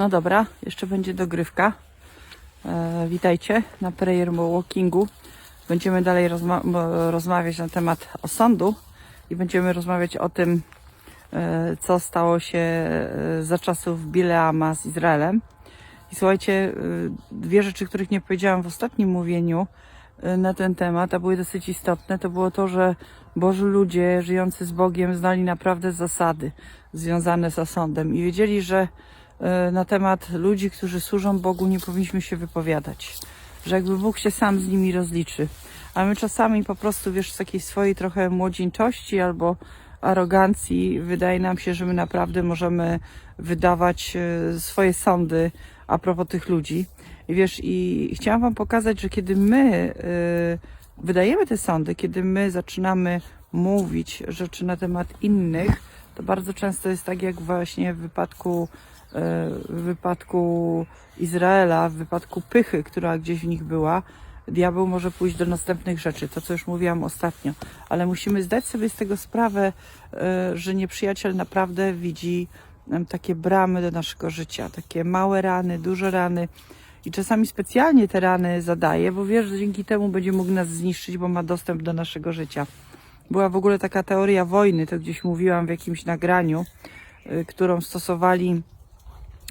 No dobra, jeszcze będzie dogrywka. E, witajcie na prayer walkingu. Będziemy dalej rozma- rozmawiać na temat osądu i będziemy rozmawiać o tym, e, co stało się e, za czasów Bileama z Izraelem. I słuchajcie, e, dwie rzeczy, których nie powiedziałam w ostatnim mówieniu e, na ten temat, a były dosyć istotne, to było to, że Boży ludzie żyjący z Bogiem znali naprawdę zasady związane z osądem i wiedzieli, że na temat ludzi, którzy służą Bogu, nie powinniśmy się wypowiadać. Że jakby Bóg się sam z nimi rozliczy. A my czasami po prostu, wiesz, z takiej swojej trochę młodzieńczości albo arogancji wydaje nam się, że my naprawdę możemy wydawać e, swoje sądy a propos tych ludzi. I wiesz, i chciałam Wam pokazać, że kiedy my e, wydajemy te sądy, kiedy my zaczynamy mówić rzeczy na temat innych, to bardzo często jest tak, jak właśnie w wypadku, e, w wypadku Izraela, w wypadku pychy, która gdzieś w nich była, diabeł może pójść do następnych rzeczy, to co już mówiłam ostatnio. Ale musimy zdać sobie z tego sprawę, e, że nieprzyjaciel naprawdę widzi takie bramy do naszego życia, takie małe rany, duże rany. I czasami specjalnie te rany zadaje, bo wiesz, że dzięki temu będzie mógł nas zniszczyć, bo ma dostęp do naszego życia. Była w ogóle taka teoria wojny, to gdzieś mówiłam w jakimś nagraniu, y, którą stosowali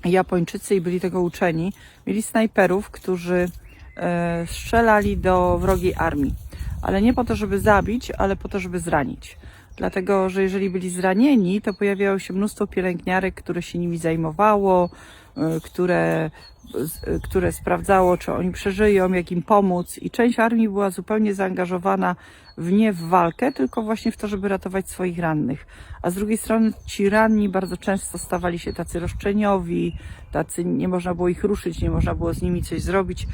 Japończycy i byli tego uczeni. Mieli snajperów, którzy e, strzelali do wrogiej armii, ale nie po to, żeby zabić, ale po to, żeby zranić. Dlatego, że jeżeli byli zranieni, to pojawiało się mnóstwo pielęgniarek, które się nimi zajmowało, y, które, które sprawdzało, czy oni przeżyją, jak im pomóc. I część armii była zupełnie zaangażowana w nie w walkę, tylko właśnie w to, żeby ratować swoich rannych. A z drugiej strony ci ranni bardzo często stawali się tacy roszczeniowi, tacy nie można było ich ruszyć, nie można było z nimi coś zrobić.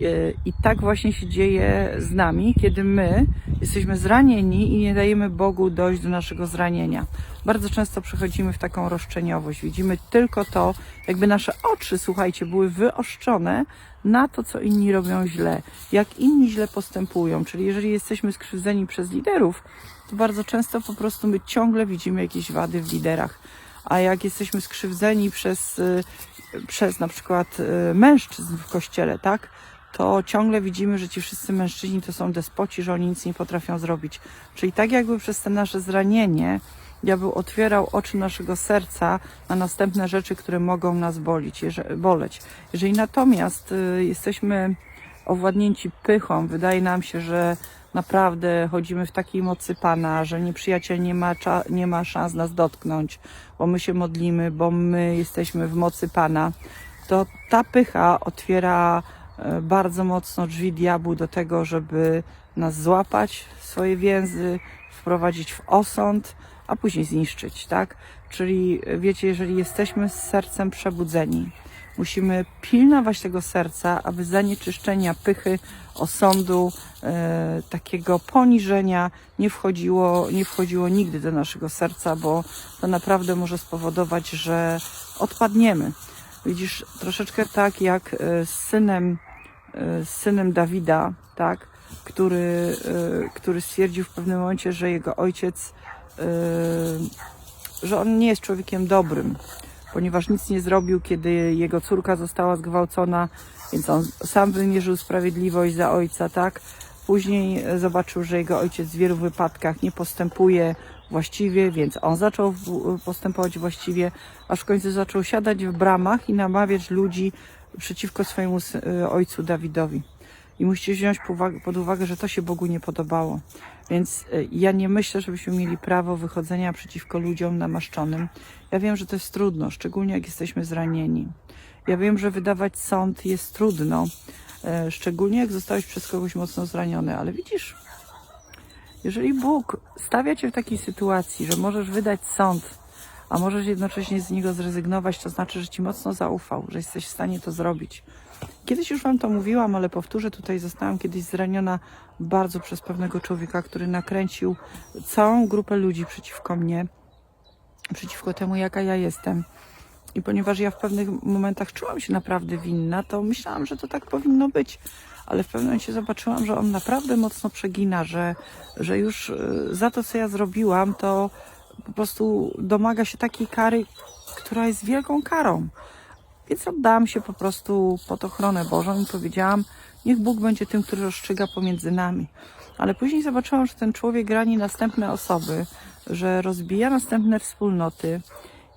Y, I tak właśnie się dzieje z nami, kiedy my jesteśmy zranieni i nie dajemy Bogu dojść do naszego zranienia. Bardzo często przechodzimy w taką roszczeniowość. Widzimy tylko to, jakby nasze oczy, słuchajcie, były wyoszczone na to, co inni robią źle, jak inni źle postępują. Czyli jeżeli jesteśmy skrzywdzeni przez liderów, to bardzo często po prostu my ciągle widzimy jakieś wady w liderach. A jak jesteśmy skrzywdzeni przez, y, przez na przykład y, mężczyzn w kościele, tak? to ciągle widzimy, że ci wszyscy mężczyźni to są despoci, że oni nic nie potrafią zrobić. Czyli tak jakby przez te nasze zranienie diabeł otwierał oczy naszego serca na następne rzeczy, które mogą nas bolić, jeże- boleć. Jeżeli natomiast y, jesteśmy owładnięci pychą, wydaje nam się, że naprawdę chodzimy w takiej mocy Pana, że nieprzyjaciel nie ma, nie ma szans nas dotknąć, bo my się modlimy, bo my jesteśmy w mocy Pana, to ta pycha otwiera e, bardzo mocno drzwi diabłu do tego, żeby nas złapać w swoje więzy, wprowadzić w osąd, a później zniszczyć, tak? Czyli wiecie, jeżeli jesteśmy z sercem przebudzeni, musimy pilnować tego serca, aby zanieczyszczenia pychy, osądu, e, takiego poniżenia nie wchodziło, nie wchodziło nigdy do naszego serca, bo to naprawdę może spowodować, że odpadniemy. Widzisz, troszeczkę tak jak e, z synem, e, z synem Dawida, tak, który, e, który stwierdził w pewnym momencie, że jego ojciec, że on nie jest człowiekiem dobrym, ponieważ nic nie zrobił, kiedy jego córka została zgwałcona, więc on sam wymierzył sprawiedliwość za ojca, tak. Później zobaczył, że jego ojciec w wielu wypadkach nie postępuje właściwie, więc on zaczął postępować właściwie, aż w końcu zaczął siadać w bramach i namawiać ludzi przeciwko swojemu y, ojcu Dawidowi. I musicie wziąć pod uwagę, że to się Bogu nie podobało. Więc y, ja nie myślę, żebyśmy mieli prawo wychodzenia przeciwko ludziom namaszczonym. Ja wiem, że to jest trudno, szczególnie jak jesteśmy zranieni. Ja wiem, że wydawać sąd jest trudno, e, szczególnie jak zostałeś przez kogoś mocno zraniony, ale widzisz, jeżeli Bóg stawia cię w takiej sytuacji, że możesz wydać sąd, a możesz jednocześnie z niego zrezygnować, to znaczy, że ci mocno zaufał, że jesteś w stanie to zrobić. Kiedyś już wam to mówiłam, ale powtórzę, tutaj zostałam kiedyś zraniona bardzo przez pewnego człowieka, który nakręcił całą grupę ludzi przeciwko mnie, przeciwko temu, jaka ja jestem. I ponieważ ja w pewnych momentach czułam się naprawdę winna, to myślałam, że to tak powinno być. Ale w pewnym momencie zobaczyłam, że on naprawdę mocno przegina, że, że już y, za to, co ja zrobiłam, to po prostu domaga się takiej kary, która jest wielką karą. Więc oddałam się po prostu pod ochronę Bożą i powiedziałam, niech Bóg będzie tym, który rozstrzyga pomiędzy nami. Ale później zobaczyłam, że ten człowiek rani następne osoby, że rozbija następne wspólnoty.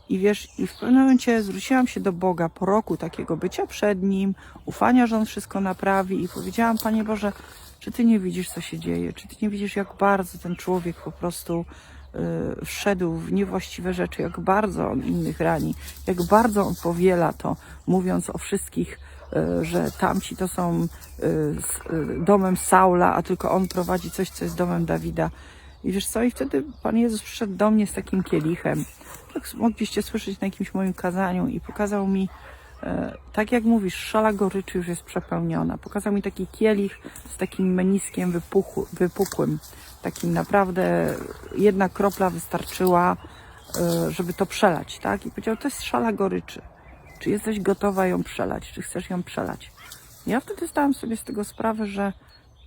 I wiesz, i w pewnym momencie zwróciłam się do Boga po roku takiego bycia przed Nim, ufania, że On wszystko naprawi i powiedziałam, Panie Boże, czy Ty nie widzisz, co się dzieje? Czy Ty nie widzisz, jak bardzo ten człowiek po prostu wszedł w niewłaściwe rzeczy, jak bardzo on innych rani, jak bardzo on powiela to, mówiąc o wszystkich, y, że tamci to są y, y, domem Saula, a tylko on prowadzi coś, co jest domem Dawida. I wiesz co, i wtedy Pan Jezus przyszedł do mnie z takim kielichem, tak mogliście słyszeć na jakimś moim kazaniu i pokazał mi, tak jak mówisz, szala goryczy już jest przepełniona. Pokazał mi taki kielich z takim meniskiem wypuchu, wypukłym. Takim naprawdę jedna kropla wystarczyła, e, żeby to przelać, tak? I powiedział, to jest szala goryczy. Czy jesteś gotowa ją przelać? Czy chcesz ją przelać? Ja wtedy zdałam sobie z tego sprawę, że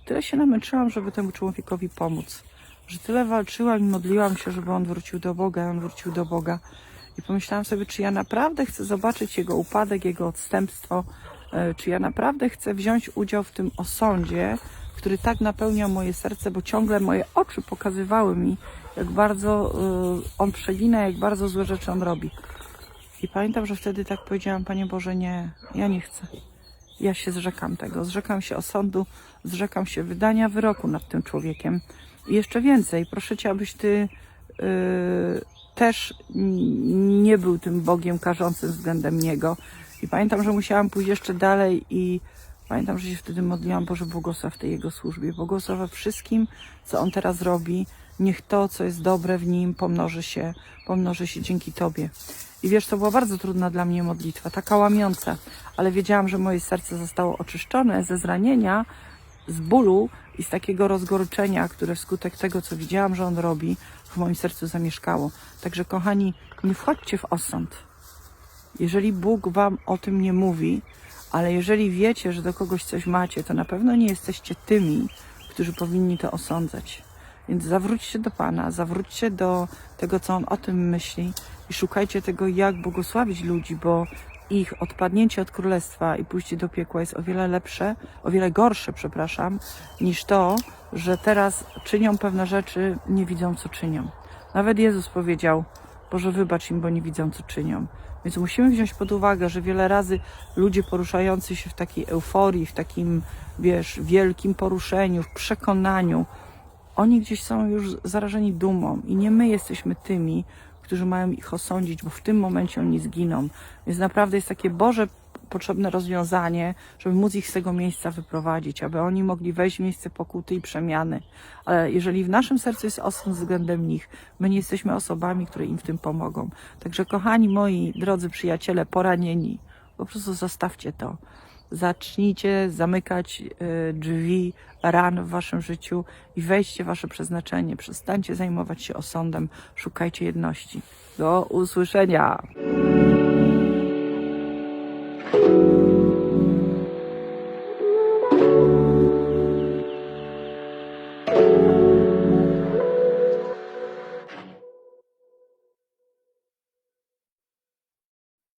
tyle się namęczyłam, żeby temu człowiekowi pomóc. Że tyle walczyłam i modliłam się, żeby on wrócił do Boga, on wrócił do Boga. I pomyślałam sobie, czy ja naprawdę chcę zobaczyć jego upadek, jego odstępstwo, e, czy ja naprawdę chcę wziąć udział w tym osądzie, który tak napełnia moje serce, bo ciągle moje oczy pokazywały mi, jak bardzo e, on przegina, jak bardzo złe rzeczy on robi. I pamiętam, że wtedy tak powiedziałam, Panie Boże, nie, ja nie chcę. Ja się zrzekam tego, zrzekam się osądu, zrzekam się wydania wyroku nad tym człowiekiem. I jeszcze więcej, proszę Cię, abyś Ty yy, też nie był tym Bogiem karzącym względem Niego. I pamiętam, że musiałam pójść jeszcze dalej i pamiętam, że się wtedy modliłam, Boże, błogosław tej Jego służbie, błogosław wszystkim, co On teraz robi. Niech to, co jest dobre w Nim, pomnoży się, pomnoży się dzięki Tobie. I wiesz, to była bardzo trudna dla mnie modlitwa, taka łamiąca, ale wiedziałam, że moje serce zostało oczyszczone ze zranienia, z bólu i z takiego rozgoryczenia, które wskutek tego, co widziałam, że on robi, w moim sercu zamieszkało. Także, kochani, nie wchodźcie w osąd. Jeżeli Bóg wam o tym nie mówi, ale jeżeli wiecie, że do kogoś coś macie, to na pewno nie jesteście tymi, którzy powinni to osądzać. Więc zawróćcie do Pana, zawróćcie do tego, co On o tym myśli i szukajcie tego, jak błogosławić ludzi, bo ich odpadnięcie od królestwa i pójście do piekła jest o wiele lepsze, o wiele gorsze, przepraszam, niż to, że teraz czynią pewne rzeczy, nie widzą, co czynią. Nawet Jezus powiedział, Boże, wybacz im, bo nie widzą, co czynią. Więc musimy wziąć pod uwagę, że wiele razy ludzie poruszający się w takiej euforii, w takim, wiesz, wielkim poruszeniu, w przekonaniu, oni gdzieś są już zarażeni dumą i nie my jesteśmy tymi, którzy mają ich osądzić, bo w tym momencie oni zginą. Więc naprawdę jest takie Boże potrzebne rozwiązanie, żeby móc ich z tego miejsca wyprowadzić, aby oni mogli wejść w miejsce pokuty i przemiany. Ale jeżeli w naszym sercu jest osąd względem nich, my nie jesteśmy osobami, które im w tym pomogą. Także kochani moi, drodzy przyjaciele, poranieni, po prostu zostawcie to. Zacznijcie zamykać y, drzwi ran w waszym życiu i wejdźcie w wasze przeznaczenie. Przestańcie zajmować się osądem, szukajcie jedności. Do usłyszenia.